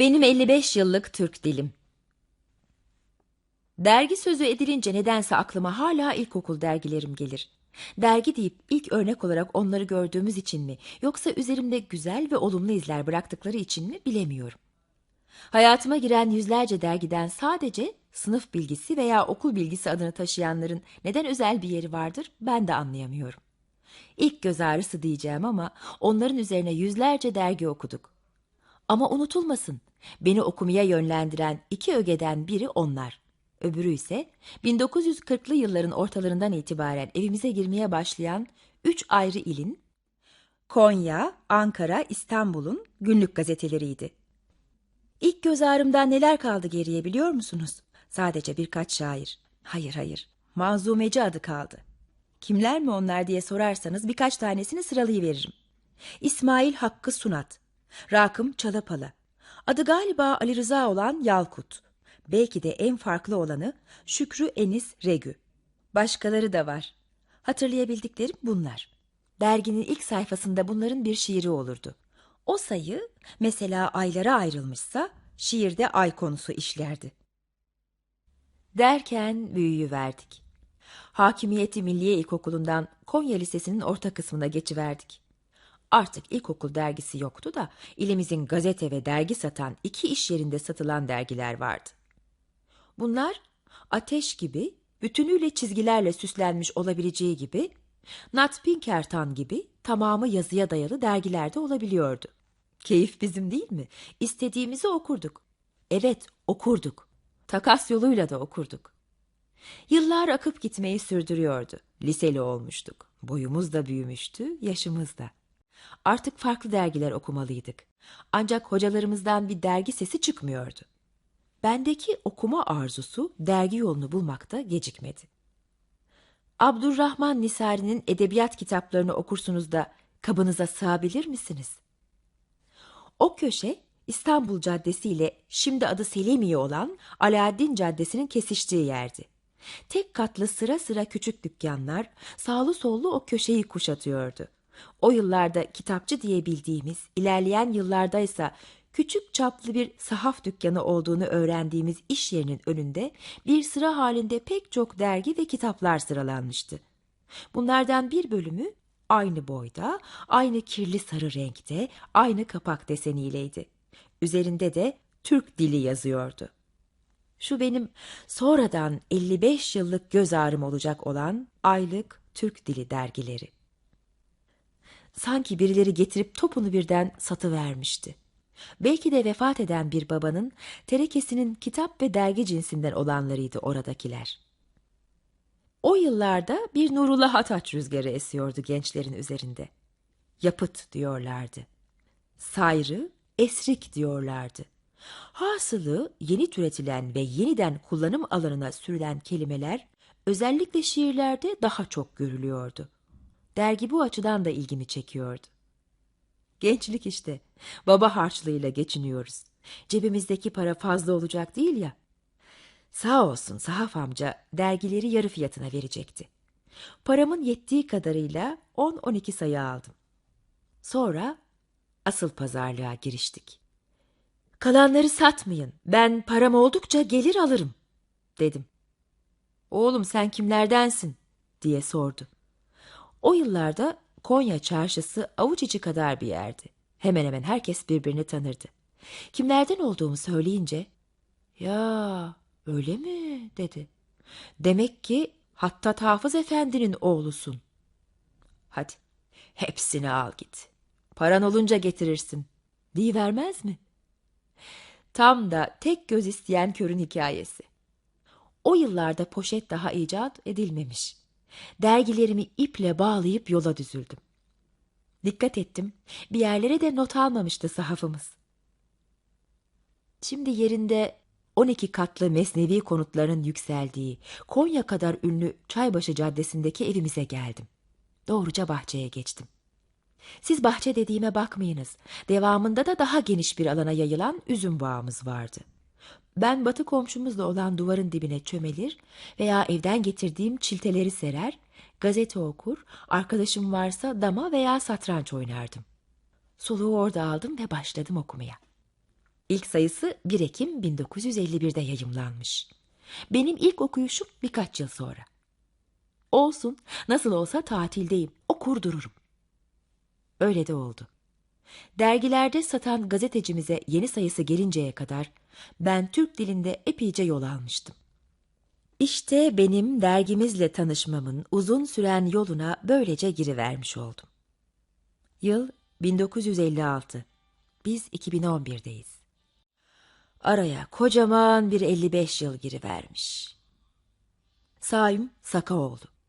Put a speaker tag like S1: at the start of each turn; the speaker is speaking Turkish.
S1: Benim 55 yıllık Türk dilim. Dergi sözü edilince nedense aklıma hala ilkokul dergilerim gelir. Dergi deyip ilk örnek olarak onları gördüğümüz için mi yoksa üzerimde güzel ve olumlu izler bıraktıkları için mi bilemiyorum. Hayatıma giren yüzlerce dergiden sadece sınıf bilgisi veya okul bilgisi adını taşıyanların neden özel bir yeri vardır ben de anlayamıyorum. İlk göz ağrısı diyeceğim ama onların üzerine yüzlerce dergi okuduk. Ama unutulmasın, beni okumaya yönlendiren iki ögeden biri onlar. Öbürü ise 1940'lı yılların ortalarından itibaren evimize girmeye başlayan üç ayrı ilin, Konya, Ankara, İstanbul'un günlük gazeteleriydi. İlk göz ağrımdan neler kaldı geriye biliyor musunuz? Sadece birkaç şair. Hayır hayır, manzumeci adı kaldı. Kimler mi onlar diye sorarsanız birkaç tanesini sıralayıveririm. İsmail Hakkı Sunat, Rakım Çalapalı, adı galiba Ali Rıza olan Yalkut, belki de en farklı olanı Şükrü Enis Regü. Başkaları da var. Hatırlayabildiklerim bunlar. Derginin ilk sayfasında bunların bir şiiri olurdu. O sayı mesela aylara ayrılmışsa şiirde ay konusu işlerdi. Derken büyüyü verdik. Hakimiyeti Milliye İlkokulu'ndan Konya Lisesi'nin orta kısmına geçiverdik. Artık ilkokul dergisi yoktu da ilimizin gazete ve dergi satan iki iş yerinde satılan dergiler vardı. Bunlar ateş gibi, bütünüyle çizgilerle süslenmiş olabileceği gibi, Nat Pinkerton gibi tamamı yazıya dayalı dergilerde olabiliyordu. Keyif bizim değil mi? İstediğimizi okurduk. Evet, okurduk. Takas yoluyla da okurduk. Yıllar akıp gitmeyi sürdürüyordu. Liseli olmuştuk. Boyumuz da büyümüştü, yaşımız da. Artık farklı dergiler okumalıydık. Ancak hocalarımızdan bir dergi sesi çıkmıyordu. Bendeki okuma arzusu dergi yolunu bulmakta gecikmedi. Abdurrahman Nisari'nin edebiyat kitaplarını okursunuz da kabınıza sığabilir misiniz? O köşe İstanbul Caddesi ile şimdi adı Selimiye olan Alaaddin Caddesi'nin kesiştiği yerdi. Tek katlı sıra sıra küçük dükkanlar sağlı sollu o köşeyi kuşatıyordu. O yıllarda kitapçı diye bildiğimiz, ilerleyen yıllardaysa küçük çaplı bir sahaf dükkanı olduğunu öğrendiğimiz iş yerinin önünde bir sıra halinde pek çok dergi ve kitaplar sıralanmıştı. Bunlardan bir bölümü aynı boyda, aynı kirli sarı renkte, aynı kapak deseniyleydi. Üzerinde de Türk dili yazıyordu. Şu benim sonradan 55 yıllık göz ağrım olacak olan aylık Türk dili dergileri. Sanki birileri getirip topunu birden satıvermişti. Belki de vefat eden bir babanın terekesinin kitap ve dergi cinsinden olanlarıydı oradakiler. O yıllarda bir Nurullah Ataç rüzgarı esiyordu gençlerin üzerinde. Yapıt diyorlardı. Sayrı, esrik diyorlardı. Hasılı yeni türetilen ve yeniden kullanım alanına sürülen kelimeler özellikle şiirlerde daha çok görülüyordu. Dergi bu açıdan da ilgimi çekiyordu. Gençlik işte. Baba harçlığıyla geçiniyoruz. Cebimizdeki para fazla olacak değil ya. Sağ olsun Sahaf amca dergileri yarı fiyatına verecekti. Paramın yettiği kadarıyla 10-12 sayı aldım. Sonra asıl pazarlığa giriştik. Kalanları satmayın. Ben param oldukça gelir alırım, dedim. Oğlum sen kimlerdensin? diye sordu. O yıllarda Konya çarşısı avuç içi kadar bir yerdi. Hemen hemen herkes birbirini tanırdı. Kimlerden olduğumu söyleyince, ya öyle mi dedi. Demek ki Hattat Hafız Efendi'nin oğlusun. Hadi hepsini al git. Paran olunca getirirsin. vermez mi? Tam da tek göz isteyen körün hikayesi. O yıllarda poşet daha icat edilmemiş. Dergilerimi iple bağlayıp yola düzüldüm. Dikkat ettim, bir yerlere de not almamıştı sahafımız. Şimdi yerinde 12 katlı mesnevi konutların yükseldiği, Konya kadar ünlü Çaybaşı Caddesi'ndeki evimize geldim. Doğruca bahçeye geçtim. Siz bahçe dediğime bakmayınız. Devamında da daha geniş bir alana yayılan üzüm bağımız vardı. Ben batı komşumuzla olan duvarın dibine çömelir veya evden getirdiğim çilteleri serer, gazete okur, arkadaşım varsa dama veya satranç oynardım. Soluğu orada aldım ve başladım okumaya. İlk sayısı 1 Ekim 1951'de yayımlanmış. Benim ilk okuyuşum birkaç yıl sonra. Olsun, nasıl olsa tatildeyim, okur dururum. Öyle de oldu. Dergilerde satan gazetecimize yeni sayısı gelinceye kadar ben Türk dilinde epeyce yol almıştım. İşte benim dergimizle tanışmamın uzun süren yoluna böylece girivermiş oldum. Yıl 1956. Biz 2011'deyiz. Araya kocaman bir 55 yıl girivermiş. Saim Sakaoğlu.